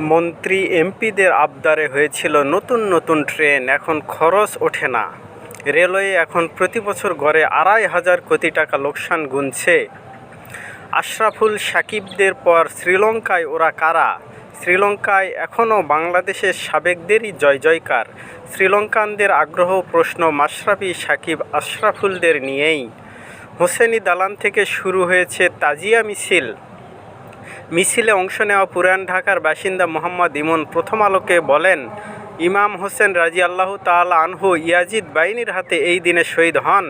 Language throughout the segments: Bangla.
মন্ত্রী এমপিদের আবদারে হয়েছিল নতুন নতুন ট্রেন, এখন খরচ ওঠে না। রেলওয়ে এখন প্রতি বছর গড়ে আড়াই হাজার কোটি টাকা লোকসান গুনছে। আশরাফুল সাকিবদের পর শ্রীলঙ্কায় ওরা কারা? শ্রীলঙ্কায় এখনও বাংলাদেশের সাবেকদেরই জয় জয়কার। শ্রীলঙ্কানদের আগ্রহ প্রশ্ন মাশরাফি সাকিব আশরাফুলদের নিয়েই। হোসেনি দালান থেকে শুরু হয়েছে তাজিয়া মিছিল। মিছিলে অংশ নেওয়া পুরান ঢাকার বাসিন্দা মোহাম্মদ ইমন প্রথম আলোকে বলেন, ইমাম হোসেন রাজি আল্লাহ তাল আনহু ইয়াজিদ বাহিনীর হাতে এই দিনে শহীদ হন।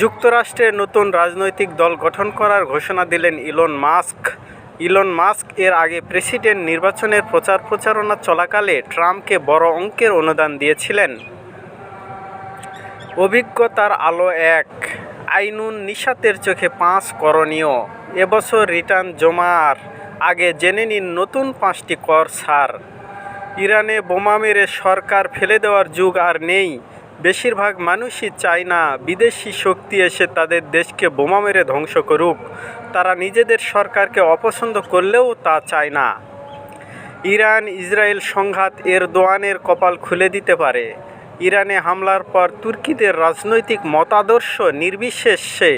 যুক্তরাষ্ট্রের নতুন রাজনৈতিক দল গঠন করার ঘোষণা দিলেন ইলন মাস্ক। ইলন মাস্ক এর আগে প্রেসিডেন্ট নির্বাচনের প্রচার প্রচারণা চলাকালে ট্রাম্পকে বড় অঙ্কের অনুদান দিয়েছিলেন। অভিজ্ঞতার আলো এক। আইনুন নিশাতের চোখে পাঁচ করণীয়। এবছর রিটার্ন জমার আগে জেনে নিন নতুন পাঁচটি কর ছাড়। ইরানে বোমা মেরে সরকার ফেলে দেওয়ার যুগ আর নেই। বেশিরভাগ মানুষই চায় না বিদেশি শক্তি এসে তাদের দেশকে বোমা মেরে ধ্বংস করুক। তারা নিজেদের সরকারকে অপছন্দ করলেও তা চায় না। ইরান ইসরায়েল সংঘাত এর দোয়ানের কপাল খুলে দিতে পারে। ইরানে হামলার পর তুর্কিদের রাজনৈতিক মতাদর্শ নির্বিশেষে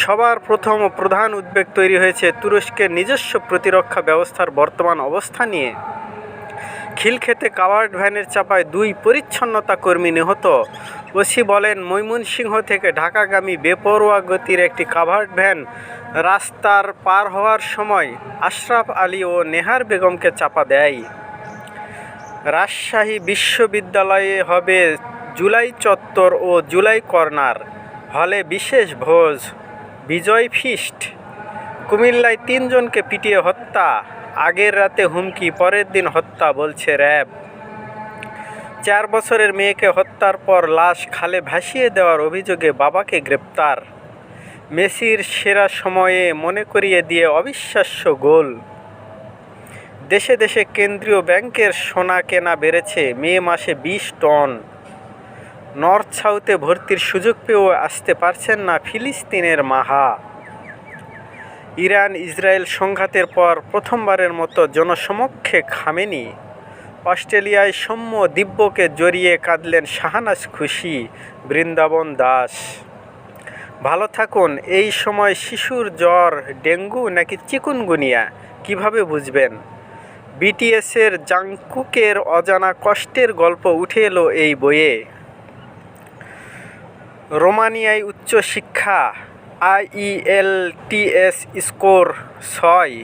সবার প্রথম ও প্রধান উদ্বেগ তৈরি হয়েছে তুরস্কের নিজস্ব প্রতিরক্ষা ব্যবস্থার বর্তমান অবস্থা নিয়ে। খিলক্ষেতে কাভার্ড ভ্যানের চাপায় দুই পরিচ্ছন্নতা কর্মী নিহত। ওসি বলেন, ময়মনসিংহ থেকে ঢাকাগামী বেপরোয়া গতির একটি কাভার্ড ভ্যান রাস্তার পার হওয়ার সময় আশরাফ আলী ও নেহার বেগমকে চাপা দেয়। রাজশাহী বিশ্ববিদ্যালয়ে হবে জুলাই চত্বর ও জুলাই কর্নার। হলে বিশেষ ভোজ, বিজয় ফিস্ট। কুমিল্লায় তিনজনকে পিটিয়ে হত্যা, আগের রাতে হুমকি, পরের দিন হত্যা বলছে র্যাব। চার বছরের মেয়েকে হত্যার পর লাশ খালে ভাসিয়ে দেওয়ার অভিযোগে বাবাকে গ্রেপ্তার। মেসির সেরা সময়ে মনে করিয়ে দিয়ে অবিশ্বাস্য গোল। দেশে দেশে কেন্দ্রীয় ব্যাংকের সোনা কেনা বেড়েছে। মে মাসে বিশ টন। নর্থ সাউথে ভর্তির সুযোগ পেয়েও আসতে পারছেন না ফিলিস্তিনের মাহা। ইরান, ইসরায়েল সংঘাতের পর প্রথমবারের মতো জনসমক্ষে খামেনি। অস্ট্রেলিয়ায় সৌম্য দিব্যকে জড়িয়ে কাঁদলেন শাহানাজ খুশি, বৃন্দাবন দাস। ভালো থাকুন। এই সময় শিশুর জ্বর, ডেঙ্গু নাকি চিকুনগুনিয়া? কীভাবে বুঝবেন? বিটিএসের জাংকুকের অজানা কষ্টের গল্প উঠে এলো এই বইয়ে। রোমানিয়ায় উচ্চশিক্ষা আইইএলটিএস স্কোর ছয়।